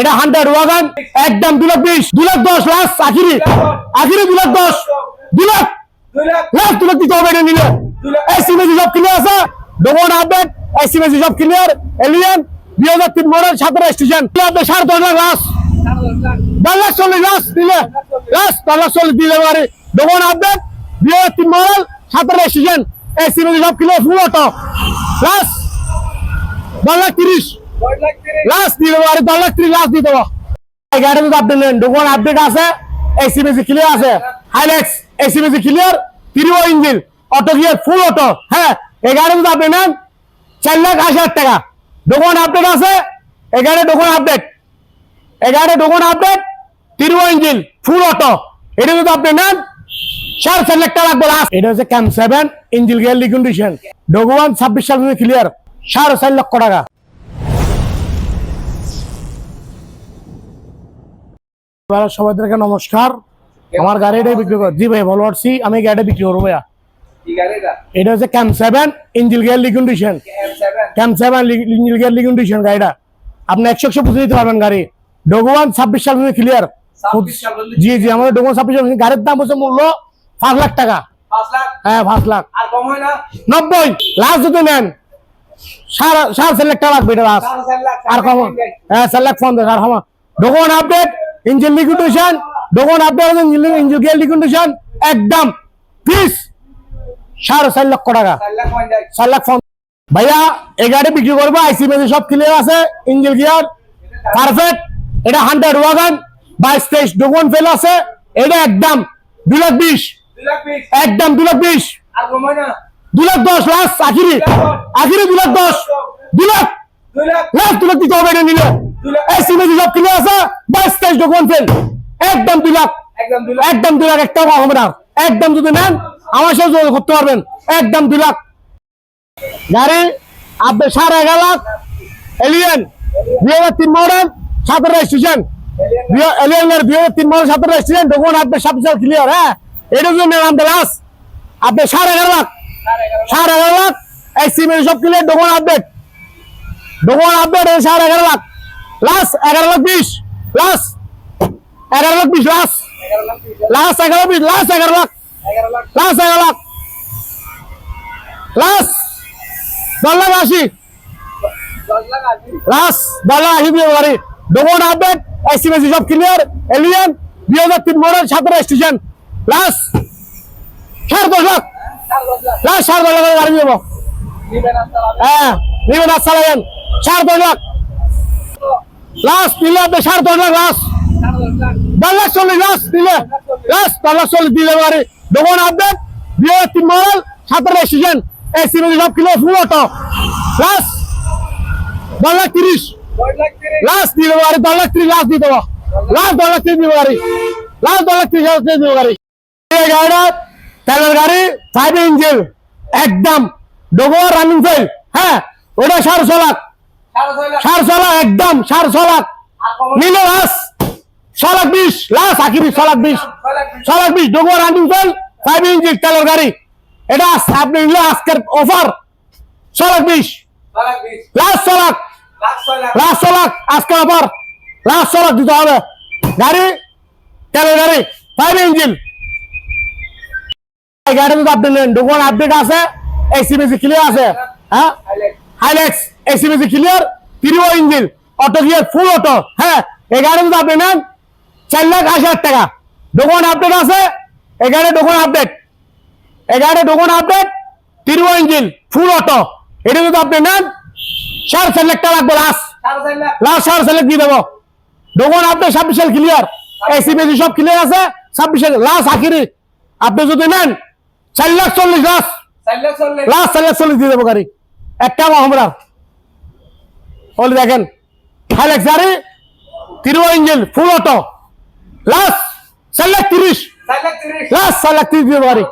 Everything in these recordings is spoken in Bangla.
এটা হান্ড্রেড ওয়াগান, একদম দু লাখ বিশ দু লাখ দশ লাখ আখিরি। আখিরি দু লাখ দশ দু লাখ লাখ দু লাখ দিতে হবে এটা নিলে। এই সিমেজি সব ক্লিয়ার আছে ডোমন আপডেট এই সিমেজি সব ক্লিয়ার এলিয়ান, দুই হাজার তিন মডেল সতেরো স্টেশন। আপনি সাড়ে দশ লাখ লাখ দশ লাখ চল্লিশ লাস্ট দিলে, লাস্ট দশ লাখ চল্লিশ দিলে পারে ডোমন আপডেট, দুই হাজার তিন মডেল সতেরো স্টেশন। এই সিমেজি সব ক্লিয়ার ফুল অটো তিরিশ দশ লাখ তিরিশ। লাস্ট দিয়ে দেবো আরে লাখ লাস্ট দিয়ে দেবো গাড়ি যদি আপডেট নেন ডোকন আপডেট আছে এসিবিসি ক্লিয়ার আছে। হাইলেক্স এসিবিসি clear তিরিও engine auto gear full auto হ্যাঁ? এই গাড়ি যদি আপনি নেন, চার লাখ আশি হাজার টাকা। ডোকন আপডেট আছে, এই গাড়ি আপডেট এই গাড়ি আপডেট তিরিও ইঞ্জিন ফুল অটো এটা যদি আপনি নেন, সাড়ে চার লাখ টাকা লাগবে এটা হচ্ছে ক্যাম সেভেন ইঞ্জিন গিয়ার লিকন্ডিশন ডোকোয়ান ছাব্বিশ সাল ক্লিয়ার সাড়ে চার লক্ষ টাকা। এবার সবাইদেরকে নমস্কার। আমার গাড়িটাই বিক্রি কর জি ভাই ভালো আছি। আমি গাড়িটা বিক্রি করব ভাইয়া। এটা হচ্ছে ক্যাম সেভেন ইঞ্জিল গিয়ার লিকন্ডিশন এম সেভেন ইঞ্জিল গিয়ার লিকন্ডিশন গাড়িটা। আপনি একশো একশো বুঝে দিতে পারবেন গাড়ি। ডোগোয়ান ছাব্বিশ সাল ক্লিয়ার 26 জি জি আমাদের ডোগোয়ান ছাব্বিশ সাল গাড়ির দাম হচ্ছে মূল্য পাঁচ লাখ টাকা। হ্যাঁ পাঁচ লাখ। নব্বই। লাস্ট যদি নেন সাড়ে চার লাখ টাকা লাগবে এটা লাস্ট আর কম হ্যাঁ চার লাখ পঞ্চাশ। আর কম document update engine liquidation document update engine gear liquidation একদম ফিস। সাড়ে চার লক্ষ টাকা। চার লাখ ভাইয়া এই গাড়ি বিক্রি করব আইসি মেসি সব ক্লিয়ার আছে ইঞ্জিন গিয়ার পারফেক্ট এটা হান্ড্রেড ওয়াগান বাইশ তেইশ ডকুমেন্ট ফেল আছে এটা একদম দু লাখ বিশ। একদম দু লাখ বিশ। দু লাখ দশ লাখ আখিরি আখিরি দু লাখ দশ। দু লাখ। লাখ। দু লাখ দিতে হবে এটা নিলে? এই সিমেজি সব কিনে আছে বাইশ তেইশ ডকুমেন্ট ফেল। একদম দুই লাখ একদম দুই লাখ একটা হবে না। একদম যদি নেন আমার সাথে যোগাযোগ করতে পারবেন। একদম দুই লাখ গাড়ি আপনি সাড়ে এগারো লাখ। এলিয়ান দুই হাজার তিন মডেল সতেরো রেজিস্ট্রেশন এলিয়ানের দুই হাজার তিন মডেল সতেরো রেজিস্ট্রেশন ডকুমেন্ট আপনি সব ক্লিয়ার হ্যাঁ? আপনি সাড়ে এগারো লাখ। সাড়ে এগারো লাখ। এই সিমেন্ট সব clear document update document update সাড়ে এগারো লাখ। লাস্ট এগারো লাখ বিশ। লাস্ট এগারো লাখ বিশ লাস্ট লাস্ট এগারো বিশ লাস্ট এগারো লাখ। লাস্ট এগারো লাখ। লাস্ট দশ লাখ আশি। লাস্ট দশ লাখ আশি দিয়ে গাড়ি ডকুমেন্ট আপডেট এসিমেসি সব ক্লিয়ার এলিয়ান দুই হাজার তিন মডেল সতেরো স্টেশন লাস্ট সাড়ে দশ লাখ। লাস্ট সাড়ে দশ লাখ গাড়ি দেবো হ্যাঁ নিবেন আসসালাম সাড়ে দশ লাখ। লাস্ট নিলে আপনি সাড়ে দশ লাখ লাস্ট দশ লাখ চল্লিশ লাস্ট দিলে লাস্ট দশ লাখ চল্লিশ দিলে পারে ডকুমেন্ট আপডেট হাজার তিন মডেল মেজি সব কিলো ফুল অটো লাস্ট দশ লাখ তিরিশ। লাস্ট দেবো আরে দশ লাখ তিরিশ লাস্ট দেবো। লাস্ট দশ লাখ তিরিশ দিব গাড়ি লাস্ট দশ লাখ তিরিশ লাস্ট গাড়ি এই গাড়িটা তেলের গাড়ি ফাইভ একদম। ডোগো রানিং ফেল হ্যাঁ ওটা সাড়ে ছ লাখ। সাড়ে ছ লাখ। একদম সাড়ে ছ লাখ। লাস্ট ছ লাখ বিশ ছ লাখ বিশ। ছ লাখ বিশ। রানিং ফেল ফাইভ ইঞ্জিন তেলের গাড়ি। এটা আপনি নিলে আজকের অফার ছ লাখ বিশ। লাস্ট ছ লাখ। লাস্ট ছ লাখ। আজকে আবার লাস্ট ছ লাখ দিতে হবে। গাড়ি তেলের গাড়ি ফাইভ ইঞ্জিন গাড়ি যদি আপনি নেন আপডেট আছে এসিবিসি ক্লিয়ার আছে। হ্যাঁ? হাইলাইট হাইলেক্স এসিবিসি clear তিরিও engine auto gear full auto হ্যাঁ এই গাড়ি যদি আপনি নেন চার লাখ আশি হাজার টাকা। ডকুমেন্ট আপডেট আছে এই গাড়ি ডকুমেন্ট আপডেট এই গাড়ি ডকুমেন্ট আপডেট তিরিও ইঞ্জিন ফুল অটো এটা যদি আপনি নেন সাড়ে চার লাখ টাকা লাগবে লাস্ট লাস্ট সাড়ে চার লাখ দিয়ে দেবো। ডকুমেন্ট আপডেট ছাব্বিশ। সাল ক্লিয়ার এসিবিসি সব ক্লিয়ার আছে ছাব্বিশ সাল লাস্ট আখিরি। আপনি যদি নেন চার লাখ চল্লিশ লাস্ট লাস্ট চার লাখ চল্লিশ দিয়ে দেবো গাড়ি। একটা আমরা বলি দেখেন হাইলেক্স সারি তিরুয়া ইঞ্জিন ফুল অটো লাস্ট চার লাখ তিরিশ। চার লাখ তিরিশ। লাস্ট চার লাখ তিরিশ দশ কম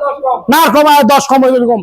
না কম আর দশ কম হয়ে যাবে কম